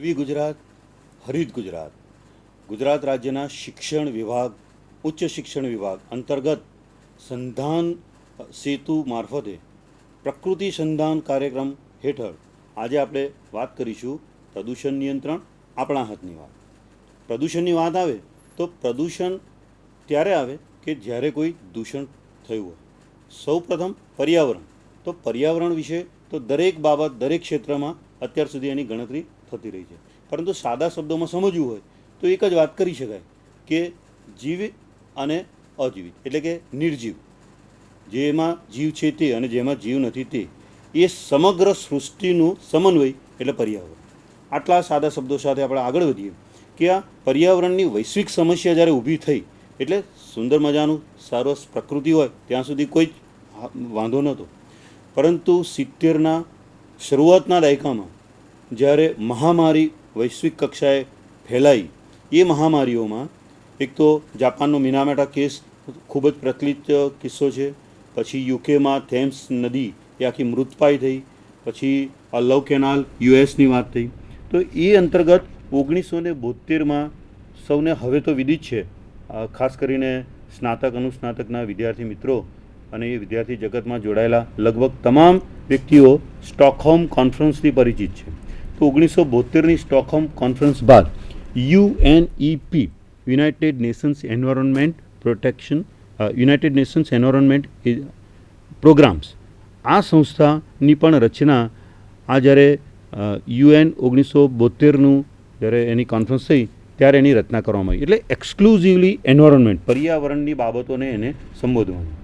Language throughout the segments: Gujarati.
ગરવી ગુજરાત, હરિત ગુજરાત. ગુજરાત રાજ્યના શિક્ષણ વિભાગ, ઉચ્ચ શિક્ષણ વિભાગ અંતર્ગત સંધાન સેતુ મારફતે પ્રકૃતિ સંધાન કાર્યક્રમ હેઠળ આજે આપણે વાત કરીશું પ્રદૂષણ નિયંત્રણ આપણા હાથની વાત. પ્રદૂષણની વાત આવે તો પ્રદૂષણ ત્યારે આવે કે જ્યારે કોઈ દૂષણ થયું હોય. સૌ પ્રથમ પર્યાવરણ. તો પર્યાવરણ વિશે તો દરેક બાબત દરેક ક્ષેત્રમાં અત્યાર સુધી એની ગણતરી થતી રહી છે. પરંતુ સાદા શબ્દોમાં સમજવું હોય તો એક જ વાત કરી શકાય કે જીવિત અને અજીવિત એટલે કે નિર્જીવ. જેમાં જીવ છે તે અને જેમાં જીવ નથી તે, એ સમગ્ર સૃષ્ટિનું સમન્વય એટલે પર્યાવરણ. આટલા સાદા શબ્દો સાથે આપણે આગળ વધીએ કે આ પર્યાવરણની વૈશ્વિક સમસ્યા જ્યારે ઊભી થઈ, એટલે સુંદર મજાનું સરસ પ્રકૃતિ હોય, ત્યાં સુધી કોઈ જ વાંધો નહોતો. પરંતુ સિત્તેરના શરૂઆતના દાયકામાં જ્યારે મહામારી વૈશ્વિક કક્ષાએ ફેલાઈ, એ મહામારીઓમાં એક તો જાપાનનો મિનામેટા કેસ ખૂબ જ પ્રચલિત કિસ્સો છે. પછી યુકેમાં થેમ્સ નદી, એ આખી મૃતપાય થઈ. પછી લવ કેનાલ યુએસની વાત થઈ. તો એ અંતર્ગત ઓગણીસો ને બોતેરમાં સૌને હવે તો વિદિત છે. ખાસ કરીને સ્નાતક, અનુસ્નાતકના વિદ્યાર્થી મિત્રો અને એ વિદ્યાર્થી જગતમાં જોડાયેલા લગભગ તમામ વ્યક્તિઓ સ્ટોકહોમ કોન્ફરન્સથી પરિચિત છે. ઓગણીસો બોતેરની સ્ટોકહોમ કોન્ફરન્સ બાદ UNEP, united nations environment protection united nations environment programmes. આ સંસ્થાની પણ રચના આ જ્યારે યુએન ઓગણીસો બોતેરનું જ્યારે એની કોન્ફરન્સ થઈ ત્યારે એની રચના કરવામાં આવી. એટલે એક્સક્લુઝિવલી એન્વાયરમેન્ટ, પર્યાવરણની બાબતોને એને સંબોધવાની.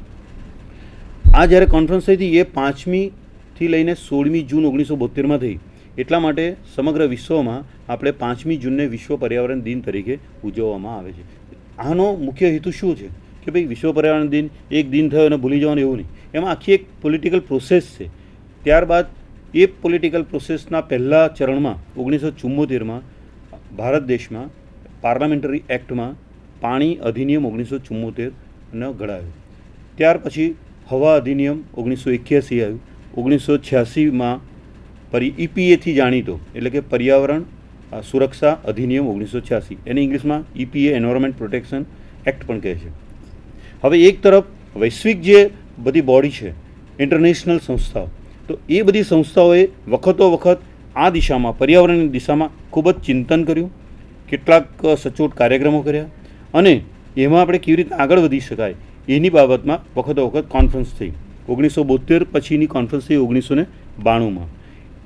આ જ્યારે કોન્ફરન્સ થઈ હતી એ પાંચમીથી લઈને સોળમી જૂન ઓગણીસો બોતેરમાં થઈ. એટલા માટે સમગ્ર વિશ્વમાં આપણે પાંચમી જૂનને વિશ્વ પર્યાવરણ દિન તરીકે ઉજવવામાં આવે છે. આનો મુખ્ય હેતુ શું છે? કે ભાઈ, વિશ્વ પર્યાવરણ દિન એક દિન થયો અને ભૂલી જવાનું એવું નહીં. એમાં આખી એક પોલિટિકલ પ્રોસેસ છે. ત્યારબાદ એ પોલિટિકલ પ્રોસેસના પહેલા ચરણમાં, ઓગણીસો ચુમ્મોતેરમાં ભારત દેશમાં પાર્લામેન્ટરી એક્ટમાં પાણી અધિનિયમ ઓગણીસો ચુમ્મોતેરનો ઘડાયો. ત્યાર પછી હવા અધિનિયમ ઓગણીસો એક્યાસી આવ્યું. ઓગણીસો છ્યાસીમાં પરી ઈપીએથી જાણીતો, એટલે કે પર્યાવરણ સુરક્ષા અધિનિયમ ઓગણીસો છ્યાસી, એને ઇંગ્લિશમાં ઈપીએ એન્વાયરમેન્ટ પ્રોટેક્શન એક્ટ પણ કહે છે. હવે એક તરફ વૈશ્વિક જે બધી બોડી છે ઇન્ટરનેશનલ સંસ્થાઓ, તો એ બધી સંસ્થાઓએ વખતો વખત આ દિશામાં, પર્યાવરણની દિશામાં ખૂબ જ ચિંતન કર્યું, કેટલાક સચોટ કાર્યક્રમો કર્યા, અને એમાં આપણે કેવી રીતે આગળ વધી શકાય, એની બાબતમાં વખતો વખત કોન્ફરન્સ થઈ. ઓગણીસો બોતેર પછીની કોન્ફરન્સ થઈ ઓગણીસો ને બાણુંમાં.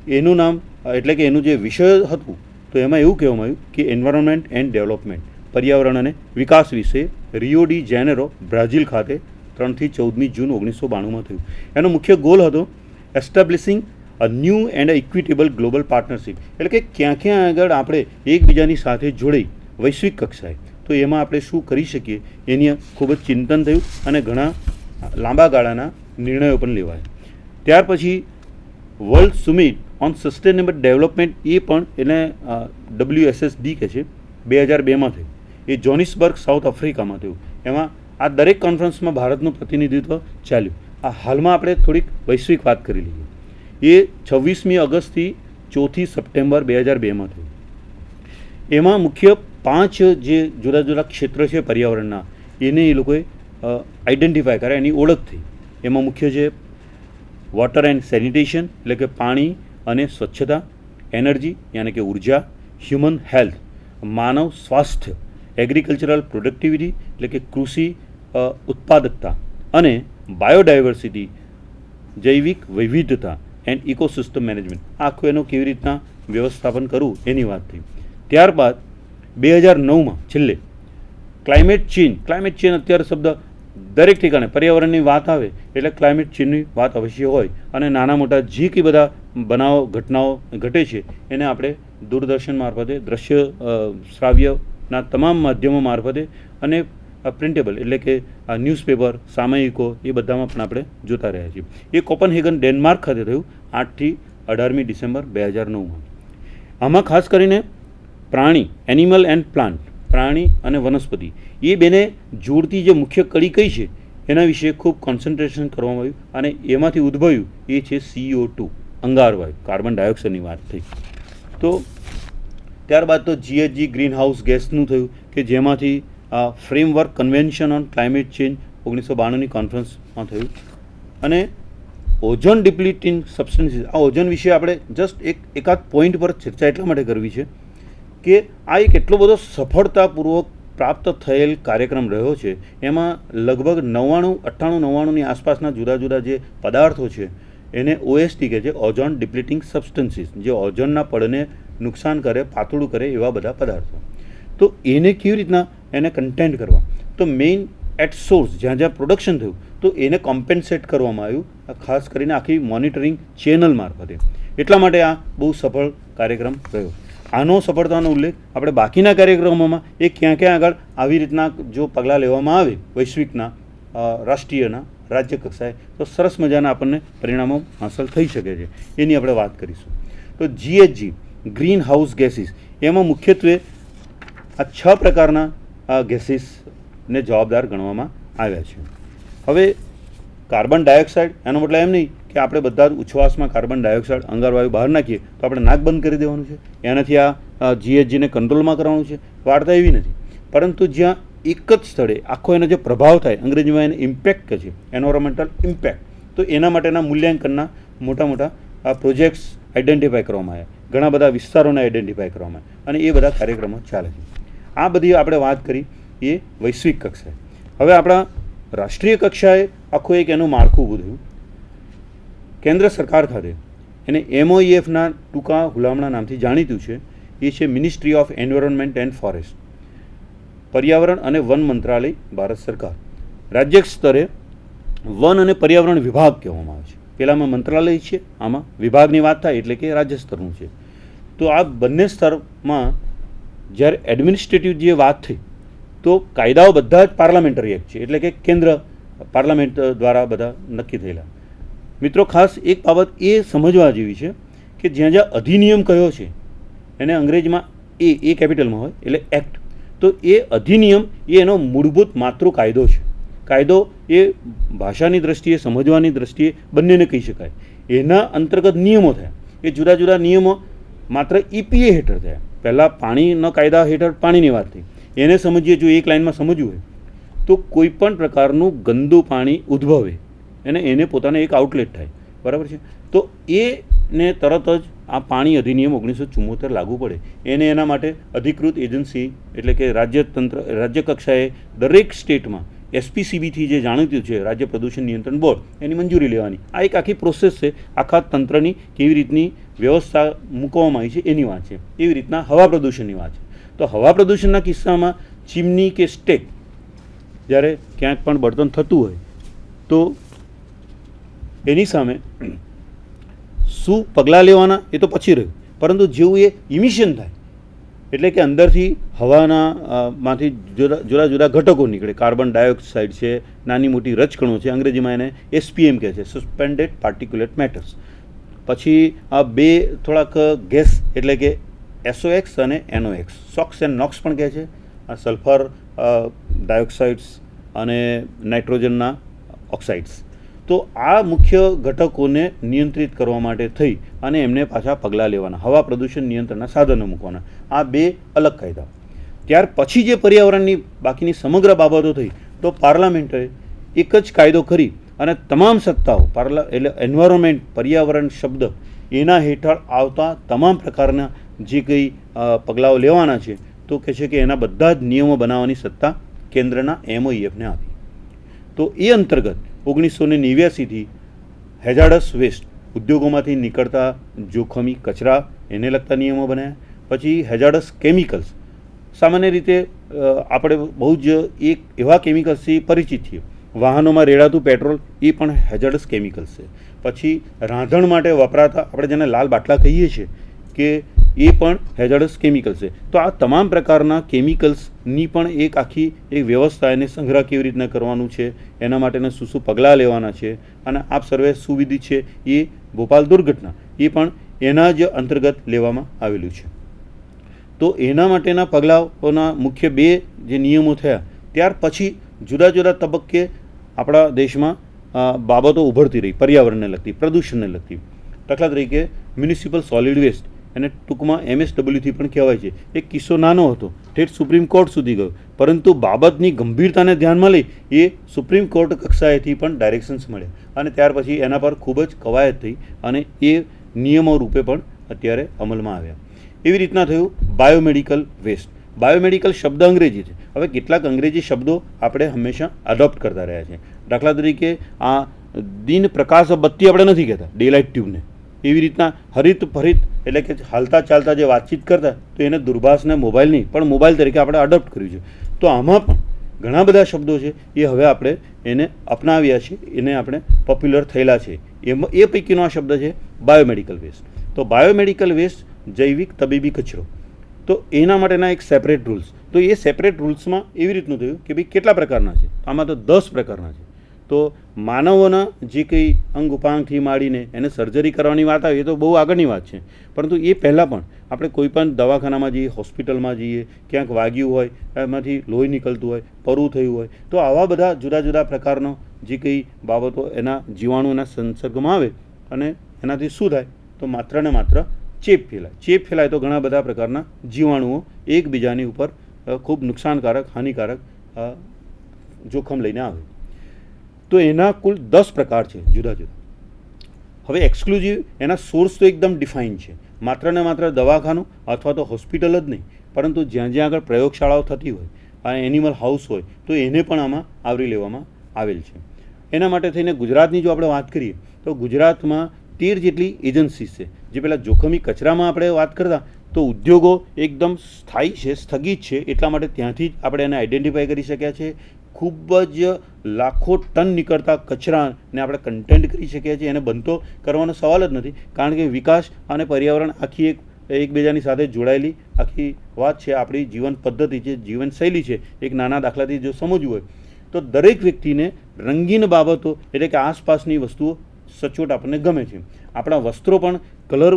એનું નામ એટલે કે એનું જે વિષય હતું, તો એમાં એવું કહેવામાં આવ્યું કે એન્વાયરમેન્ટ એન્ડ ડેવલપમેન્ટ પર્યાવરણ અને વિકાસ વિશે રિયો ડી જેનેરો બ્રાઝિલ ખાતે ત્રણથી ચૌદમી જૂન ઓગણીસો બાણુંમાં થયું. એનો મુખ્ય ગોલ હતો establishing a new and equitable global partnership એટલે કે ક્યાં ક્યાં આગળ આપણે એકબીજાની સાથે જોડાઈ વૈશ્વિક કક્ષાએ. તો એમાં આપણે શું કરી શકીએ? એની ખૂબ જ ચિંતન થયું અને ઘણા લાંબા ગાળાના નિર્ણયો પણ લેવાયા. ત્યાર પછી world summit on sustainable development એ પણ એને ડબલ્યુએસએસડી કહે છે, બે હજાર બેમાં થયું. એ જોનિસબર્ગ, સાઉથ આફ્રિકામાં થયું. એમાં આ દરેક કોન્ફરન્સમાં ભારતનું પ્રતિનિધિત્વ ચાલ્યું. આ હાલમાં આપણે થોડીક વૈશ્વિક વાત કરી લઈએ. એ છવ્વીસમી ઓગસ્ટથી ચોથી સપ્ટેમ્બર બે હજાર બેમાં થયું. એમાં મુખ્ય પાંચ જે જુદા જુદા ક્ષેત્ર છે પર્યાવરણના, એને એ લોકોએ આઈડેન્ટિફાય કર્યા, એની ઓળખ થઈ. એમાં મુખ્ય છે વોટર એન્ડ સેનિટેશન એટલે કે પાણી અને સ્વચ્છતા, એનર્જી યાની કે ઊર્જા, હ્યુમન હેલ્થ, માનવ સ્વાસ્થ્ય, એગ્રીકલ્ચરલ પ્રોડક્ટિવિટી એટલે કે કૃષિ ઉત્પાદકતા અને બાયોડાયવર્સિટી, જૈવિક વૈવિધ્યતા એન્ડ ઇકોસિસ્ટમ મેનેજમેન્ટ. આખું એનું કેવી રીતના વ્યવસ્થાપન કરવું એની વાત થઈ. ત્યારબાદ બે હજાર નવમાં છેલ્લે ક્લાઇમેટ ચેન્જ ક્લાઇમેટ ચેન્જ અત્યારે શબ્દ દરેક ઠેકાણે પર્યાવરણની વાત આવે એટલે ક્લાઇમેટ ચેન્જની વાત અવશ્ય હોય અને નાના મોટા જે કંઈ બધા બનાવો, ઘટનાઓ ઘટે છે એને આપણે દૂરદર્શન મારફતે, દ્રશ્ય શ્રાવ્યના તમામ માધ્યમો મારફતે અને પ્રિન્ટેબલ એટલે કે ન્યૂઝપેપર સામયિકો એ બધામાં પણ આપણે જોતા રહ્યા છીએ. એ કોપનહેગન ડેનમાર્ક ખાતે થયું આઠથી અઢારમી ડિસેમ્બર બે હજાર નવમાં. આમાં ખાસ કરીને પ્રાણી એનિમલ એન્ડ પ્લાન્ટ પ્રાણી અને વનસ્પતિ. એ બેને જોડતી જે મુખ્ય કડી કઈ છે, એના વિશે ખૂબ કોન્સન્ટ્રેશન કરવામાં આવ્યું અને એમાંથી ઉદ્ભવ્યું એ છે સીઓ ટુ અંગારવાયુ કાર્બન ડાયોક્સાઇડની વાત થઈ. તો ત્યારબાદ તો જીએચજી ગ્રીન હાઉસ ગેસનું થયું કે જેમાંથી framework convention on climate change ઓગણીસો બાણુંની કોન્ફરન્સમાં થયું. અને ઓઝોન ડિપ્લીટિંગ સબસ્ટન્સીસ આ ઓઝોન વિશે આપણે જસ્ટ એક એકાદ પોઈન્ટ પર ચર્ચા એટલા માટે કરવી છે કે આ એક એટલો બધો સફળતાપૂર્વક પ્રાપ્ત થયેલ કાર્યક્રમ રહ્યો છે. એમાં લગભગ નવ્વાણું, અઠ્ઠાણું નવ્વાણુંની આસપાસના જુદા જુદા જે પદાર્થો છે, એને ઓએસટી કે છે ઓઝોન ડિપ્લીટિંગ સબસ્ટન્સીસ જે ઓઝોનના પડને નુકસાન કરે, પાતળું કરે એવા બધા પદાર્થો. તો એને કેવી રીતના એને કન્ટેન્ટ કરવા? તો મેઇન એટ સોર્સ જ્યાં જ્યાં પ્રોડક્શન થયું, તો એને કોમ્પેન્સેટ કરવામાં આવ્યું ખાસ કરીને આખી મોનિટરિંગ ચેનલ મારફતે. એટલા માટે આ બહુ સફળ કાર્યક્રમ રહ્યો. આનો સફળતાનો ઉલ્લેખ આપણે બાકીના કાર્યક્રમોમાં એ ક્યાં ક્યાં આગળ આવી રીતના જો પગલાં લેવામાં આવે વૈશ્વિકના રાષ્ટ્રીયના, રાજ્ય કક્ષાએ, તો સરસ મજાના આપણને પરિણામો હાંસલ થઈ શકે છે. એની આપણે વાત કરીશું. તો જીએચજી ગ્રીન હાઉસ ગેસીસ એમાં મુખ્યત્વે આ છ પ્રકારના ગેસીસને જવાબદાર ગણવામાં આવ્યા છે. હવે કાર્બન ડાયોક્સાઇડ એનો મતલબ એમ નહીં કે આપણે બધા જ ઉછવાસમાં કાર્બન ડાયોક્સાઇડ, અંગારવાયુ બહાર નાખીએ, તો આપણે નાક બંધ કરી દેવાનું છે. એનાથી આ જીએચજીને કંટ્રોલમાં કરવાનું છે. વાર્તા એવી નથી. પરંતુ જ્યાં એક જ સ્થળે આખો એનો જે પ્રભાવ થાય, અંગ્રેજીમાં એને ઇમ્પેક્ટ કહે છે એન્વાયરમેન્ટલ ઇમ્પેક્ટ તો એના માટેના મૂલ્યાંકનના મોટા મોટા પ્રોજેક્ટ્સ આઈડેન્ટિફાય કરવામાં આવ્યા. ઘણા બધા વિસ્તારોને આઈડેન્ટિફાય કરવામાં આવ્યા. અને એ બધા કાર્યક્રમો ચાલે છે. આ બધી આપણે વાત કરી, એ વૈશ્વિક કક્ષાએ. હવે આપણા રાષ્ટ્રીય કક્ષાએ આખું એક એનું માળખું થયું. કેન્દ્ર સરકાર ખાતે એને એમઓઈએફના ટૂંકા હુલામણા નામથી જાણીતું છે. એ છે ministry of environment and forest પર્યાવરણ અને વન મંત્રાલય, ભારત સરકાર. રાજ્ય સ્તરે વન અને પર્યાવરણ વિભાગ કહેવામાં આવે છે. પહેલાંમાં મંત્રાલય છે, આમાં વિભાગની વાત થાય એટલે કે રાજ્ય સ્તરનું છે. તો આ બંને સ્તરમાં જ્યારે એડમિનિસ્ટ્રેટિવ જે વાત થઈ, તો કાયદાઓ બધા જ પાર્લામેન્ટરી એક્ટ છે. એટલે કે કેન્દ્ર પાર્લામેન્ટ દ્વારા બધા નક્કી થયેલા. મિત્રો, ખાસ એક બાબત એ સમજવા જેવી છે કે જ્યાં જ્યાં અધિનિયમ કયો છે, એને અંગ્રેજીમાં એ એ કેપિટલમાં હોય, એટલે એક્ટ. તો એ અધિનિયમ એ એનો મૂળભૂત માતૃ કાયદો છે. કાયદો એ ભાષાની દ્રષ્ટિએ, સમજવાની દ્રષ્ટિએ બંનેને કહી શકાય. એના અંતર્ગત નિયમો થયા. એ જુદા જુદા નિયમો માત્ર ઈપીએ હેઠળ થયા. પહેલાં પાણીના કાયદા હેઠળ પાણીની વાત થઈ. એને સમજીએ જો એક લાઇનમાં સમજવું હોય, તો કોઈ પણ પ્રકારનું ગંદુ પાણી ઉદ્ભવે. અને એને પોતાને એક આઉટલેટ થાય. બરાબર છે? તો એને તરત જ આ પાણી અધિનિયમ ઓગણીસો ચુમ્મોતેર લાગુ પડે. એને એના માટે અધિકૃત એજન્સી એટલે કે રાજ્ય તંત્ર, રાજ્ય કક્ષાએ દરેક સ્ટેટમાં એસપીસીબીથી જે જાણીતું છે, રાજ્ય પ્રદૂષણ નિયંત્રણ બોર્ડ, એની મંજૂરી લેવાની. આ એક આખી પ્રોસેસ છે. આખા તંત્રની કેવી રીતની વ્યવસ્થા મૂકવામાં આવી છે એની વાત છે. એવી રીતના હવા પ્રદૂષણની વાત છે. તો હવા પ્રદૂષણના કિસ્સામાં ચીમની કે સ્ટેક જ્યારે ક્યાંક પણ બળતણ થતું હોય, તો એની સામે શું પગલાં લેવાના એ તો પછી રહ્યું. પરંતુ જેવું એ ઇમિશન થાય, એટલે કે અંદરથી હવાના માંથી જુદા જુદા જુદા ઘટકો નીકળે. કાર્બન ડાયોક્સાઇડ છે, નાની મોટી રચકણો છે, અંગ્રેજીમાં એને એસપીએમ કહે છે સસ્પેન્ડેડ પાર્ટિક્યુલેટ મેટર્સ પછી આ બે થોડાક ગેસ એટલે કે એસઓએક્સ અને એનઓએક્સ સોક્સ એન્ડ નોક્સ પણ કહે છે. આ સલ્ફર ડાયોક્સાઇડ્સ અને નાઇટ્રોજનના ઓક્સાઇડ્સ તો આ મુખ્ય ઘટકોને નિયંત્રિત કરવા માટે થઈ અને એમને પાછા પગલાં લેવાના, હવા પ્રદૂષણ નિયંત્રણના સાધનો મૂકવાના. આ બે અલગ કાયદા. ત્યાર પછી જે પર્યાવરણની બાકીની સમગ્ર બાબતો થઈ, તો પાર્લામેન્ટે એક જ કાયદો કરી અને તમામ સત્તાઓ, પાર્લા, એટલે એન્વાયરમેન્ટ પર્યાવરણ શબ્દ, એના હેઠળ આવતા તમામ પ્રકારના જે કંઈ પગલાંઓ લેવાના છે, તો કહે છે કે એના બધા જ નિયમો બનાવવાની સત્તા કેન્દ્રના એમઓઈએફને આપી. તો એ અંતર્ગત ઓગણીસો ને નેવ્યાસીથી હેઝાર્ડસ વેસ્ટ ઉદ્યોગોમાંથી નીકળતા જોખમી કચરા એને લગતા નિયમો બન્યા. પછી હેઝાર્ડસ કેમિકલ્સ. સામાન્ય રીતે આપણે બહુ જ એક એવા કેમિકલ્સથી પરિચિત છીએ. વાહનોમાં રેડાતું પેટ્રોલ એ પણ હેઝાડસ કેમિકલ્સ છે. પછી રાંધણ માટે વપરાતા, આપણે જેને લાલ બાટલા કહીએ છીએ, કે એ પણ હેઝાર્ડસ કેમિકલ છે. તો આ તમામ પ્રકારના કેમિકલ્સની પણ એક આખી એક વ્યવસ્થા એને સંગ્રહ કેવી રીતના કરવાનું છે, એના માટેના શું શું પગલાં લેવાના છે, અને આપ સર્વે સુવિધિ છે એ ભોપાલ દુર્ઘટના, એ પણ એના જ અંતર્ગત લેવામાં આવેલું છે. તો એના માટેના પગલાઓના મુખ્ય બે જે નિયમો થયા, ત્યાર પછી જુદા જુદા તબક્કે આપણા દેશમાં બાબતો ઉભરતી રહી, પર્યાવરણને લગતી, પ્રદૂષણને લગતી. દાખલા તરીકે મ્યુનિસિપલ સોલિડ વેસ્ટ એને ટૂંકમાં એમએસડબલ્યુથી પણ કહેવાય છે. એ કિસ્સો નાનો હતો. ઠેઠ સુપ્રીમ કોર્ટ સુધી ગયો. પરંતુ બાબતની ગંભીરતાને ધ્યાનમાં લઈ એ સુપ્રીમ કોર્ટ કક્ષાએથી પણ ડાયરેક્શન્સ મળ્યા. અને ત્યાર પછી એના પર ખૂબ જ કવાયત થઈ અને એ નિયમો રૂપે પણ અત્યારે અમલમાં આવ્યા. એવી રીતના થયું બાયોમેડિકલ વેસ્ટ. બાયોમેડિકલ શબ્દ અંગ્રેજી છે. હવે કેટલાક અંગ્રેજી શબ્દો આપણે હંમેશા અડોપ્ટ કરતા રહ્યા છે દાખલા તરીકે આ દિન પ્રકાશ બત્તી આપણે નથી કહેતા. ડેલાઇટ ટ્યુબને એવી રીતના હરિત ભરિત એટલે કે હાલતા ચાલતા જે વાતચીત કરતા તો એને દુર્ભાષને મોબાઈલ નહીં, પણ મોબાઈલ તરીકે આપણે અડોપ્ટ કર્યું છે. તો આમાં પણ ઘણા બધા શબ્દો છે, એ હવે આપણે એને અપનાવ્યા છે, એને આપણે પોપ્યુલર થયેલા છે. એમાં, એ પૈકીનો આ શબ્દ છે બાયોમેડિકલ વેસ્ટ તો બાયોમેડિકલ વેસ્ટ જૈવિક તબીબી કચરો. તો એના માટેના એક સેપરેટ રૂલ્સ તો એ સેપરેટ રૂલ્સમાં એવી રીતનું થયું કે ભાઈ કેટલા પ્રકારના છે? આમાં તો દસ પ્રકારના છે. તો માનવોના જે કંઈ અંગ ઉપાંગથી માંડીને એને સર્જરી કરવાની વાત આવે, એ તો બહુ આગળની વાત છે. પરંતુ એ પહેલાં પણ આપણે કોઈ પણ દવાખાનામાં જઈએ, હોસ્પિટલમાં જઈએ, ક્યાંક વાગ્યું હોય, એમાંથી લોહી નીકળતું હોય, પરું થયું હોય, તો આવા બધા જુદા જુદા પ્રકારનો જે કંઈ બાબતો એના જીવાણુના સંસર્ગમાં આવે અને એનાથી શું થાય? તો માત્ર ને માત્ર ચેપ ફેલાય. ચેપ ફેલાય તો ઘણા બધા પ્રકારના જીવાણુઓ એકબીજાની ઉપર ખૂબ નુકસાનકારક, હાનિકારક જોખમ લઈને આવે. તો એના કુલ દસ પ્રકાર છે, જુદા જુદા. હવે એક્સક્લુઝિવ એના સોર્સ તો એકદમ ડિફાઇન છે. માત્ર ને માત્ર દવાખાનું અથવા તો હોસ્પિટલ જ નહીં, પરંતુ જ્યાં જ્યાં આગળ પ્રયોગશાળાઓ થતી હોય અને એનિમલ હાઉસ હોય, તો એને પણ આમાં આવરી લેવામાં આવેલ છે. એના માટે થઈને ગુજરાતની જો આપણે વાત કરીએ, તો ગુજરાતમાં તેર જેટલી એજન્સીસ છે. જે પેલા જોખમી કચરામાં આપણે વાત કરતા, તો ઉદ્યોગો એકદમ સ્થાયી છે, સ્થગિત છે, એટલા માટે ત્યાંથી જ આપણે એને આઈડેન્ટિફાય કરી શક્યા છે. ખૂબ જ લાખો ટન નીકળતા કચરાને આપણે કન્ટેન્ટ કરી શકીએ છીએ. એને બનતો કરવાનો સવાલ જ નથી. કારણ કે વિકાસ અને પર્યાવરણ આખી એક, એકબીજાની સાથે જોડાયેલી આખી વાત છે. આપણી જીવન પદ્ધતિ છે, જીવનશૈલી છે. એક નાના દાખલાથી જો સમજવું હોય, તો દરેક વ્યક્તિને રંગીન બાબતો એટલે કે આસપાસની વસ્તુઓ સચોટ આપણને ગમે છે. આપણા વસ્ત્રો પણ કલર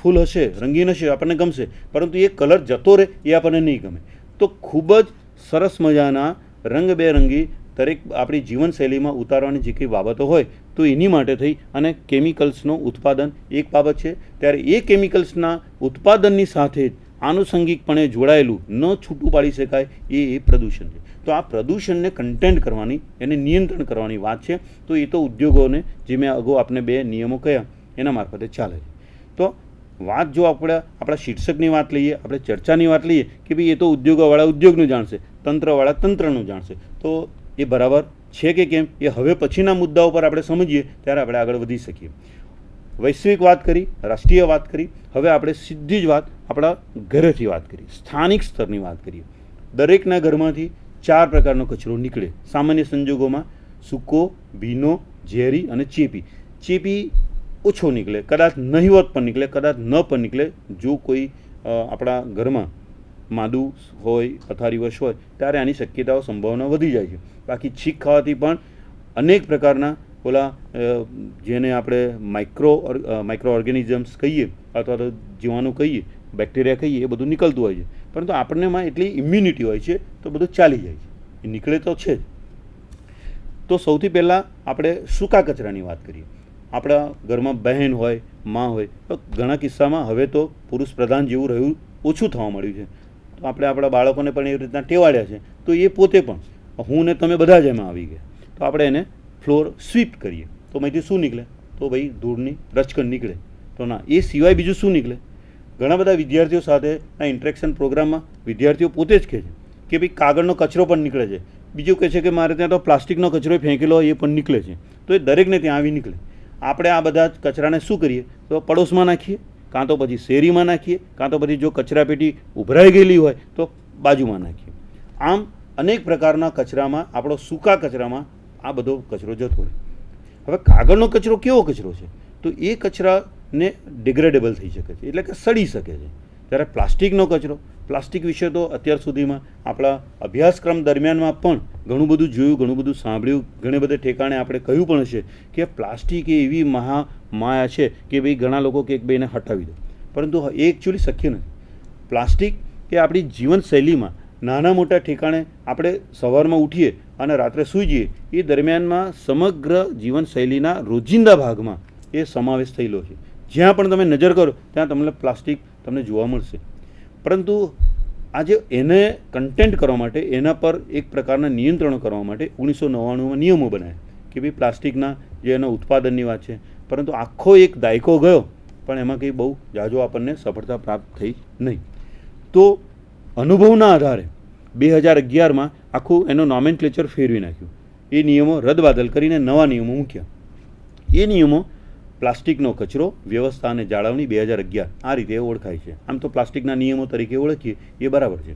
ફૂલ હશે, રંગીન હશે, આપણને ગમશે. પરંતુ એ કલર જતો રહે એ આપણને નહીં ગમે. તો ખૂબ જ સરસ મજાના રંગબેરંગી દરેક આપણી જીવનશૈલીમાં ઉતારવાની જે કંઈ બાબતો હોય, તો એની માટે થઈ અને કેમિકલ્સનું ઉત્પાદન એક બાબત છે. ત્યારે એ કેમિકલ્સના ઉત્પાદનની સાથે જ આનુષંગિકપણે જોડાયેલું ન છૂટું પાડી શકાય એ એ પ્રદૂષણ છે. તો આ પ્રદૂષણને કન્ટેન્ટ કરવાની, એને નિયંત્રણ કરવાની વાત છે. તો એ તો ઉદ્યોગોને, જે મેં અગાઉ આપને બે નિયમો કહ્યા એના મારફતે ચાલે છે. તો વાત જો આપણે આપણા શીર્ષકની વાત લઈએ, આપણે ચર્ચાની વાત લઈએ કે ભાઈ એ તો ઉદ્યોગોવાળા ઉદ્યોગનું જાણશે, તંત્રવાળા તંત્રનું જાણશે. તો એ બરાબર છે કે કેમ? એ હવે પછીના મુદ્દાઓ પર આપણે સમજીએ, ત્યારે આપણે આગળ વધી શકીએ. વૈશ્વિક વાત કરી, રાષ્ટ્રીય વાત કરી, હવે આપણે સીધી જ વાત આપણા ઘરેથી વાત કરીએ, સ્થાનિક સ્તરની વાત કરીએ. દરેકના ઘરમાંથી ચાર પ્રકારનો કચરો નીકળે. સામાન્ય સંજોગોમાં સૂકો, ભીનો, ઝેરી અને ચેપી. ચેપી ઓછો નીકળે, કદાચ નહીવત પણ નીકળે, કદાચ ન પણ નીકળે. જો કોઈ આપણા ઘરમાં માદું હોય પથારીવશ હોય, ત્યારે આની શક્યતાઓ સંભાવના વધી જાય છે. બાકી છીક ખાવાથી પણ અનેક પ્રકારના ઓલા જેને આપણે માઇક્રો માઇક્રો ઓર્ગેનિઝમ્સ કહીએ અથવા તો જીવાણુ કહીએ, બેક્ટેરિયા કહીએ, એ બધું નીકળતું હોય છે. પરંતુ આપણનેમાં એટલી ઇમ્યુનિટી હોય છે, તો બધું ચાલી જાય છે. એ નીકળે તો છે જ. તો સૌથી પહેલાં આપણે સૂકા કચરાની વાત કરીએ. આપણા ઘરમાં બહેન હોય, માં હોય, તો ઘણા કિસ્સામાં હવે તો પુરુષ પ્રધાન જેવું રહ્યું, ઓછું થવા મળ્યું છે. તો આપણે આપણા બાળકોને પણ એવી રીતના ટેવાડ્યા છે. તો એ પોતે પણ, હું ને તમે બધા જ એમાં આવી ગયા. તો આપણે એને ફ્લોર સ્વીપ કરીએ. તો અહીંથી શું નીકળે? તો ભાઈ ધૂળની રચકણ નીકળે. તો ના, એ સિવાય બીજું શું નીકળે? ઘણા બધા વિદ્યાર્થીઓ સાથેના ઇન્ટરેક્શન પ્રોગ્રામમાં વિદ્યાર્થીઓ પોતે જ કહે છે કે ભાઈ કાગળનો કચરો પણ નીકળે છે. બીજું કહે છે કે મારે ત્યાં તો પ્લાસ્ટિકનો કચરો ફેંકેલો એ પણ નીકળે છે. તો એ દરેકને ત્યાં આવી નીકળે. આપણે આ બધા કચરાને શું કરીએ? તો પડોશમાં નાખીએ, કાં તો પછી શેરીમાં નાખીએ, કાં તો પછી જો કચરાપેટી ઉભરાઈ ગયેલી હોય, તો બાજુમાં નાખીએ. આમ અનેક પ્રકારના કચરામાં, આપણો સૂકા કચરામાં આ બધો કચરો જતો રહે. હવે કાગળનો કચરો કેવો કચરો છે? તો એ કચરાને ડિગ્રેડેબલ થઈ શકે છે, એટલે કે સડી શકે છે. ત્યારે પ્લાસ્ટિકનો કચરો, પ્લાસ્ટિક વિશે તો અત્યાર સુધીમાં આપણા અભ્યાસક્રમ દરમિયાનમાં પણ ઘણું બધું જોયું, ઘણું બધું સાંભળ્યું. ઘણે બધે ઠેકાણે આપણે કહ્યું પણ છે કે પ્લાસ્ટિક એ એવી મહા માયા છે કે ભાઈ ઘણા લોકો કે એક બેને હટાવી દો. પરંતુ એ એકચ્યુઅલી શક્ય નથી. પ્લાસ્ટિક એ આપણી જીવનશૈલીમાં નાના મોટા ઠેકાણે આપણે સવારમાં ઉઠીએ અને રાત્રે સૂઈ જઈએ, એ દરમિયાનમાં સમગ્ર જીવનશૈલીના રોજિંદા ભાગમાં એ સમાવેશ થયેલો છે. જ્યાં પણ તમે નજર કરો, ત્યાં તમને પ્લાસ્ટિક તમને જોવા મળશે. પરંતુ આજે એને કન્ટેન્ટ કરવા માટે, એના પર એક પ્રકારના નિયંત્રણો કરવા માટે ઓગણીસો નવ્વાણુંમાં નિયમો બનાવ્યા કે ભાઈ પ્લાસ્ટિકના જે એના ઉત્પાદનની વાત છે, પરંતુ આખો એક દાયકો ગયો, પણ એમાં કંઈ બહુ જાજો આપણને સફળતા પ્રાપ્ત થઈ નહીં. તો અનુભવના આધારે બે હજાર અગિયારમાં આખું એનો નોમેનક્લેચર ફેરવી નાખ્યું. એ નિયમો રદબાદલ કરીને નવા નિયમો મૂક્યા. એ નિયમો પ્લાસ્ટિકનો કચરો વ્યવસ્થા અને જાળવણી બે હજાર અગિયાર. આ રીતે ઓળખાય છે. આમ તો પ્લાસ્ટિકના નિયમો તરીકે ઓળખીએ, એ બરાબર છે.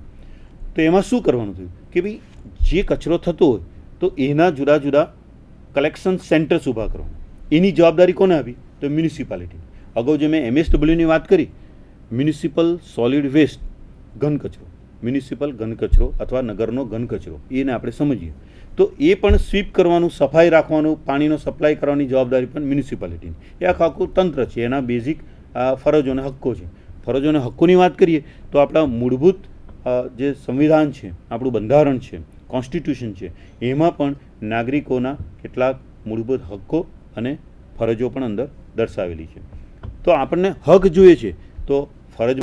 તો એમાં શું કરવાનું થયું? કે ભાઈ, જે કચરો થતો હોય, તો એના જુદા જુદા કલેક્શન સેન્ટર્સ ઊભા કરો એની જવાબદારી કોને આપી? તો મ્યુનિસિપાલિટી અગાઉ જે મેં એમએસડબલ્યુની વાત કરી, મ્યુનિસિપલ સોલિડ વેસ્ટ ઘન કચરો. મ્યુનિસિપલ ઘન કચરો અથવા નગરનો ઘન કચરો. એને આપણે સમજીએ. તો એ પણ સ્વીપ કરવાનું, સફાઈ રાખવાનું, પાણીનો સપ્લાય કરવાની જવાબદારી પણ મ્યુનિસિપાલિટીની. એ આખું આખું તંત્ર છે, એના બેઝિક ફરજો અને હક્કો છે. ફરજો અને હક્કોની વાત કરીએ તો આપણા મૂળભૂત જે સંવિધાન છે, આપણું બંધારણ છે, કોન્સ્ટિટ્યુશન છે, એમાં પણ નાગરિકોના કેટલાક મૂળભૂત હક્કો અને ફરજો પણ અંદર દર્શાવેલી છે. તો આપણને હક જોઈએ છે, તો ફરજ